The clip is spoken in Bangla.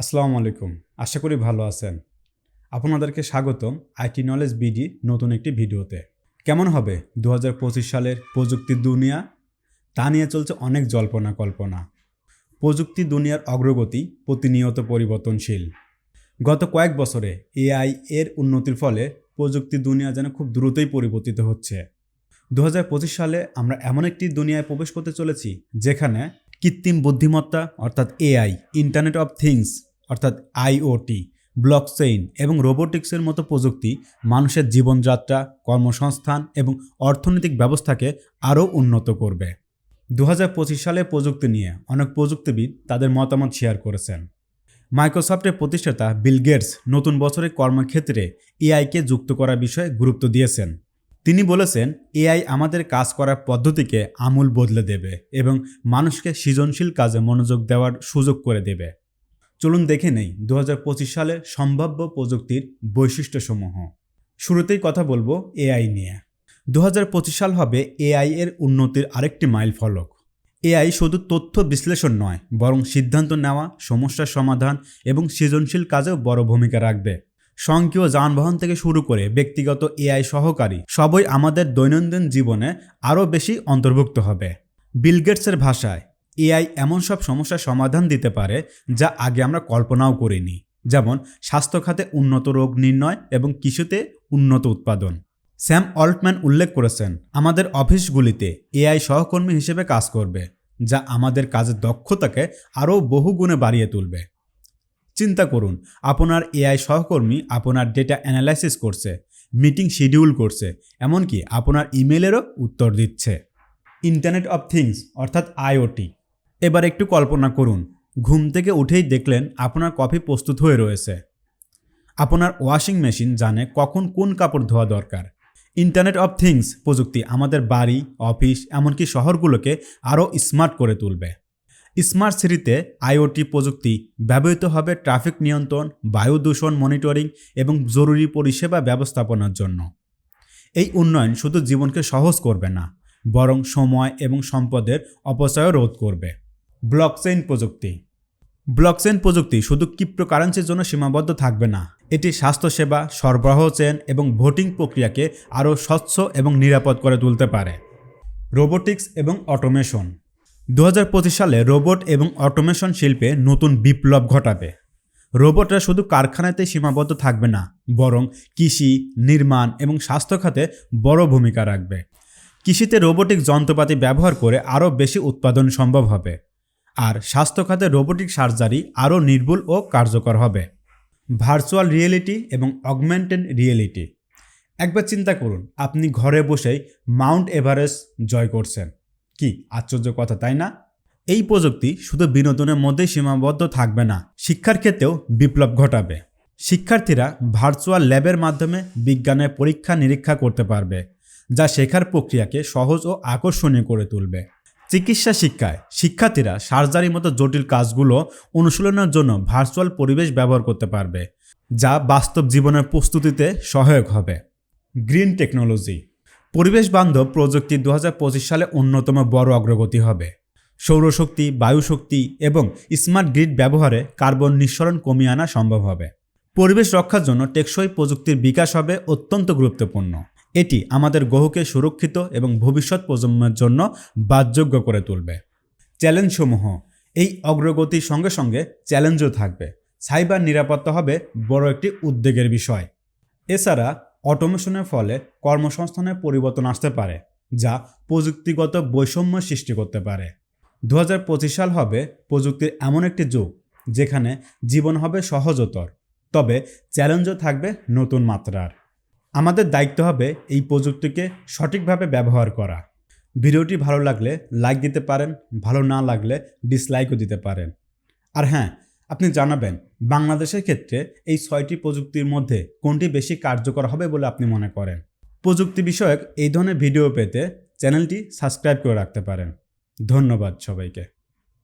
আসসালামু আলাইকুম। আশা করি ভালো আছেন। আপনাদেরকে স্বাগতম আইটি নলেজ বিডি নতুন একটি ভিডিওতে। কেমন হবে দু হাজার পঁচিশ সালের প্রযুক্তি দুনিয়া? তা নিয়ে চলছে অনেক জল্পনা কল্পনা। প্রযুক্তি দুনিয়ার অগ্রগতি প্রতিনিয়ত পরিবর্তনশীল। গত কয়েক বছরে এআই এর উন্নতির ফলে প্রযুক্তি দুনিয়া যেন খুব দ্রুতই পরিবর্তিত হচ্ছে। দু হাজার পঁচিশ সালে আমরা এমন একটি দুনিয়ায় প্রবেশ করতে চলেছি, যেখানে কৃত্রিম বুদ্ধিমত্তা, অর্থাৎ এআই ইন্টারনেট অফ থিংস অর্থাৎ আইওটি ব্লকচেইন এবং রোবোটিক্সের মতো প্রযুক্তি মানুষের জীবনযাত্রা, কর্মসংস্থান এবং অর্থনৈতিক ব্যবস্থাকে আরও উন্নত করবে। দু হাজার পঁচিশ সালে প্রযুক্তি নিয়ে অনেক প্রযুক্তিবিদ তাদের মতামত শেয়ার করেছেন। মাইক্রোসফটের প্রতিষ্ঠাতা বিল গেটস নতুন বছরের কর্মক্ষেত্রে এআইকে যুক্ত করার বিষয়ে গুরুত্ব দিয়েছেন। তিনি বলেছেন এআই আমাদের কাজ করার পদ্ধতিকে আমূল বদলে দেবে এবং মানুষকে সৃজনশীল কাজে মনোযোগ দেওয়ার সুযোগ করে দেবে। চলুন দেখে নেই দু সালে সম্ভাব্য প্রযুক্তির বৈশিষ্ট্যসমূহ। শুরুতেই কথা বলব এআই নিয়ে। দু হাজার পঁচিশ সাল হবে এআই এর উন্নতির আরেকটি মাইল ফলক। এআই শুধু তথ্য বিশ্লেষণ নয়, বরং সিদ্ধান্ত নেওয়া, সমস্যার সমাধান এবং সৃজনশীল কাজেও বড় ভূমিকা রাখবে। স্বয়ংক্রিয় যানবাহন থেকে শুরু করে ব্যক্তিগত এআই সহকারী সবই আমাদের দৈনন্দিন জীবনে আরও বেশি অন্তর্ভুক্ত হবে। বিল গেটসের ভাষায় এআই এমন সব সমস্যার সমাধান দিতে পারে যা আগে আমরা কল্পনাও করিনি। যেমন, স্বাস্থ্য খাতে উন্নত রোগ নির্ণয় এবং কিছুতে উন্নত উৎপাদন। স্যাম অল্টম্যান উল্লেখ করেছেন, আমাদের অফিসগুলিতে এআই সহকর্মী হিসেবে কাজ করবে, যা আমাদের কাজের দক্ষতাকে আরও বহুগুণে বাড়িয়ে তুলবে। চিন্তা করুন, আপনার এআই সহকর্মী আপনার ডেটা অ্যানালাইসিস করছে, মিটিং শিডিউল করছে, এমনকি আপনার ইমেলেরও উত্তর দিচ্ছে। ইন্টারনেট অফ থিংস, অর্থাৎ আইওটি। এবার একটু কল্পনা করুন। ঘুম থেকে উঠেই দেখলেন আপনার কফি প্রস্তুত হয়ে রয়েছে। আপনার ওয়াশিং মেশিন জানে কখন কোন কাপড় ধোয়া দরকার। ইন্টারনেট অফ থিংস প্রযুক্তি আমাদের বাড়ি, অফিস, এমনকি শহরগুলোকে আরও স্মার্ট করে তুলবে। স্মার্ট সিটিতে আইওটি প্রযুক্তি ব্যবহৃত হবে ট্রাফিক নিয়ন্ত্রণ, বায়ু দূষণ মনিটরিং এবং জরুরি পরিষেবা ব্যবস্থাপনার জন্য। এই উন্নয়ন শুধু জীবনকে সহজ করবে না, বরং সময় এবং সম্পদের অপচয়ও রোধ করবে। ব্লকচেইন প্রযুক্তি। ব্লকচেইন প্রযুক্তি শুধু ক্রিপ্টোকারেন্সির জন্য সীমাবদ্ধ থাকবে না। এটি স্বাস্থ্যসেবা, সরবরাহ চেন এবং ভোটিং প্রক্রিয়াকে আরও স্বচ্ছ এবং নিরাপদ করে তুলতে পারে। রোবোটিক্স এবং অটোমেশন। দু হাজার পঁচিশ সালে রোবট এবং অটোমেশন শিল্পে নতুন বিপ্লব ঘটাবে। রোবটরা শুধু কারখানাতে সীমাবদ্ধ থাকবে না, বরং কৃষি, নির্মাণ এবং স্বাস্থ্য খাতে বড় ভূমিকা রাখবে। কৃষিতে রোবোটিক যন্ত্রপাতি ব্যবহার করে আরও বেশি উৎপাদন সম্ভব হবে। আর স্বাস্থ্য খাতে রোবোটিক সার্জারি আরও নির্ভুল ও কার্যকর হবে। ভার্চুয়াল রিয়েলিটি এবং অগমেন্টেড রিয়েলিটি। একবার চিন্তা করুন, আপনি ঘরে বসেই মাউন্ট এভারেস্ট জয় করছেন। কি আশ্চর্য কথা, তাই না? এই প্রযুক্তি শুধু বিনোদনের মধ্যেই সীমাবদ্ধ থাকবে না, শিক্ষার ক্ষেত্রেও বিপ্লব ঘটাবে। শিক্ষার্থীরা ভার্চুয়াল ল্যাবের মাধ্যমে বিজ্ঞানের পরীক্ষা নিরীক্ষা করতে পারবে, যা শেখার প্রক্রিয়াকে সহজ ও আকর্ষণীয় করে তুলবে। চিকিৎসা শিক্ষায় শিক্ষার্থীরা সার্জারির মতো জটিল কাজগুলো অনুশীলনের জন্য ভার্চুয়াল পরিবেশ ব্যবহার করতে পারবে, যা বাস্তব জীবনের প্রস্তুতিতে সহায়ক হবে। গ্রিন টেকনোলজি পরিবেশ বান্ধব প্রযুক্তি দু হাজার পঁচিশ সালে অন্যতম বড় অগ্রগতি হবে। সৌরশক্তি, বায়ুশক্তি এবং স্মার্ট গ্রিড ব্যবহারে কার্বন নিঃসরণ কমিয়ে আনা সম্ভব হবে। পরিবেশ রক্ষার জন্য টেকসই প্রযুক্তির বিকাশ হবে অত্যন্ত গুরুত্বপূর্ণ। এটি আমাদের গ্রহকে সুরক্ষিত এবং ভবিষ্যৎ প্রজন্মের জন্য বাসযোগ্য করে তুলবে। চ্যালেঞ্জসমূহ। এই অগ্রগতির সঙ্গে সঙ্গে চ্যালেঞ্জও থাকবে। সাইবার নিরাপত্তা হবে বড় একটি উদ্বেগের বিষয়। এছাড়া অটোমেশনের ফলে কর্মসংস্থানের পরিবর্তন আসতে পারে, যা প্রযুক্তিগত বৈষম্য সৃষ্টি করতে পারে। দু হাজার পঁচিশ সাল হবে প্রযুক্তির এমন একটি যুগ, যেখানে জীবন হবে সহজতর, তবে চ্যালেঞ্জও থাকবে নতুন মাত্রার। আমাদের দায়িত্ব হবে এই প্রযুক্তিকে সঠিকভাবে ব্যবহার করা। ভিডিওটি ভালো লাগলে লাইক দিতে পারেন, ভালো না লাগলে ডিসলাইকও দিতে পারেন। আর হ্যাঁ আপনি জানাবেন, বাংলাদেশের ক্ষেত্রে এই ছয়টি প্রযুক্তির মধ্যে কোনটি বেশি কার্যকর হবে বলে আপনি মনে করেন? প্রযুক্তি বিষয়ক এই ধরনের ভিডিও পেতে চ্যানেলটি সাবস্ক্রাইব করে রাখতে পারেন। ধন্যবাদ সবাইকে।